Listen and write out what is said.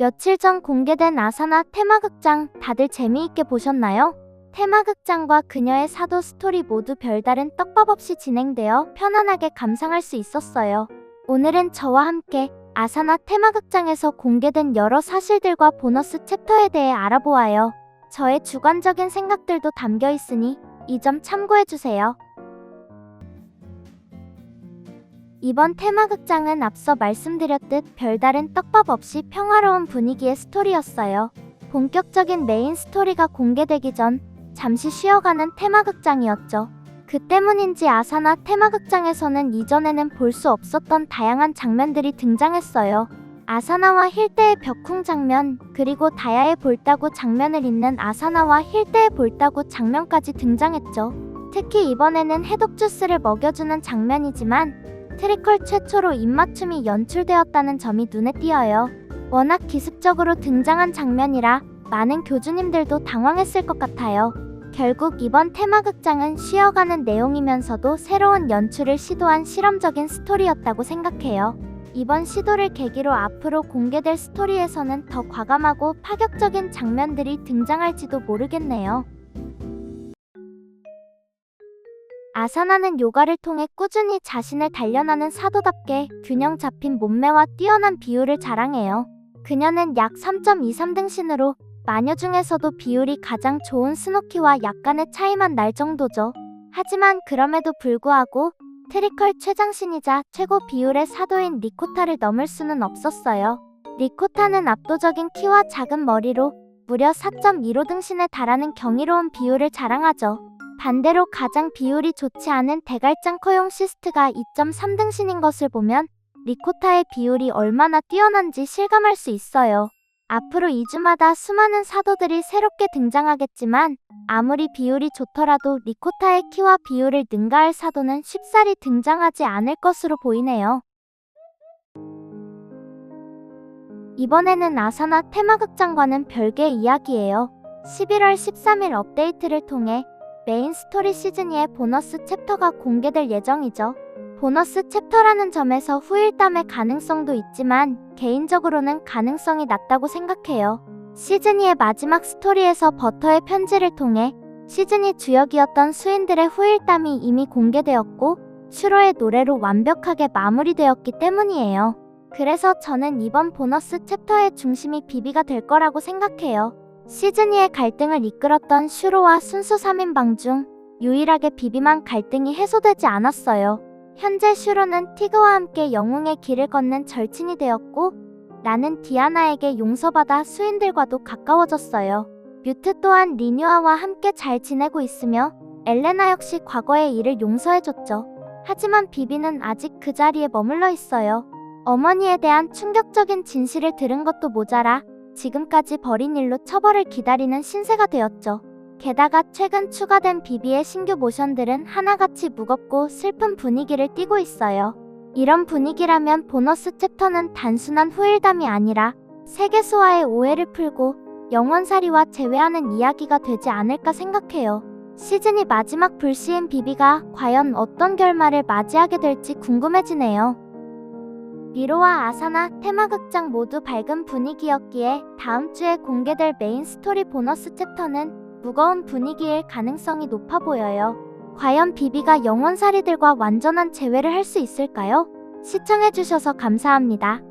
며칠 전 공개된 아사나 테마극장 다들 재미있게 보셨나요? 테마극장과 그녀의 사도 스토리 모두 별다른 떡밥 없이 진행되어 편안하게 감상할 수 있었어요. 오늘은 저와 함께 아사나 테마극장에서 공개된 여러 사실들과 보너스 챕터에 대해 알아보아요. 저의 주관적인 생각들도 담겨 있으니 이 점 참고해 주세요. 이번 테마극장은 앞서 말씀드렸듯 별다른 떡밥 없이 평화로운 분위기의 스토리였어요. 본격적인 메인 스토리가 공개되기 전 잠시 쉬어가는 테마극장이었죠. 그 때문인지 아사나 테마극장에서는 이전에는 볼 수 없었던 다양한 장면들이 등장했어요. 아사나와 힐대의 벽쿵 장면, 그리고 다야의 볼따구 장면을 잇는 아사나와 힐대의 볼따구 장면까지 등장했죠. 특히 이번에는 해독 주스를 먹여주는 장면이지만 트리컬 최초로 입맞춤이 연출되었다는 점이 눈에 띄어요. 워낙 기습적으로 등장한 장면이라 많은 교주님들도 당황했을 것 같아요. 결국 이번 테마극장은 쉬어가는 내용이면서도 새로운 연출을 시도한 실험적인 스토리였다고 생각해요. 이번 시도를 계기로 앞으로 공개될 스토리에서는 더 과감하고 파격적인 장면들이 등장할지도 모르겠네요. 아사나는 요가를 통해 꾸준히 자신을 단련하는 사도답게 균형 잡힌 몸매와 뛰어난 비율을 자랑해요. 그녀는 약 3.23등신으로 마녀 중에서도 비율이 가장 좋은 스노키와 약간의 차이만 날 정도죠. 하지만 그럼에도 불구하고 트리컬 최장신이자 최고 비율의 사도인 리코타를 넘을 수는 없었어요. 리코타는 압도적인 키와 작은 머리로 무려 4.15등신에 달하는 경이로운 비율을 자랑하죠. 반대로 가장 비율이 좋지 않은 대갈장 커용 시스트가 2.3등신인 것을 보면 리코타의 비율이 얼마나 뛰어난지 실감할 수 있어요. 앞으로 2주마다 수많은 사도들이 새롭게 등장하겠지만 아무리 비율이 좋더라도 리코타의 키와 비율을 능가할 사도는 쉽사리 등장하지 않을 것으로 보이네요. 이번에는 아사나 테마극장과는 별개의 이야기예요. 11월 13일 업데이트를 통해 메인 스토리 시즌 2의 보너스 챕터가 공개될 예정이죠. 보너스 챕터라는 점에서 후일담의 가능성도 있지만 개인적으로는 가능성이 낮다고 생각해요. 시즌 2의 마지막 스토리에서 버터의 편지를 통해 시즌 2 주역이었던 수인들의 후일담이 이미 공개되었고 슈로의 노래로 완벽하게 마무리되었기 때문이에요. 그래서 저는 이번 보너스 챕터의 중심이 비비가 될 거라고 생각해요. 시즌2의 갈등을 이끌었던 슈로와 순수 3인방 중 유일하게 비비만 갈등이 해소되지 않았어요. 현재 슈로는 티그와 함께 영웅의 길을 걷는 절친이 되었고 나는 디아나에게 용서받아 수인들과도 가까워졌어요. 뮤트 또한 리뉴아와 함께 잘 지내고 있으며 엘레나 역시 과거의 일을 용서해줬죠. 하지만 비비는 아직 그 자리에 머물러 있어요. 어머니에 대한 충격적인 진실을 들은 것도 모자라 지금까지 벌인 일로 처벌을 기다리는 신세가 되었죠. 게다가 최근 추가된 비비의 신규 모션들은 하나같이 무겁고 슬픈 분위기를 띠고 있어요. 이런 분위기라면 보너스 챕터는 단순한 후일담이 아니라 세계수와의 오해를 풀고 영원살이와 재회하는 이야기가 되지 않을까 생각해요. 시즌이 마지막 불시인 비비가 과연 어떤 결말을 맞이하게 될지 궁금해지네요. 미로와 아사나 테마극장 모두 밝은 분위기였기에 다음 주에 공개될 메인 스토리 보너스 챕터는 무거운 분위기일 가능성이 높아 보여요. 과연 비비가 영원살이들과 완전한 재회를 할 수 있을까요? 시청해주셔서 감사합니다.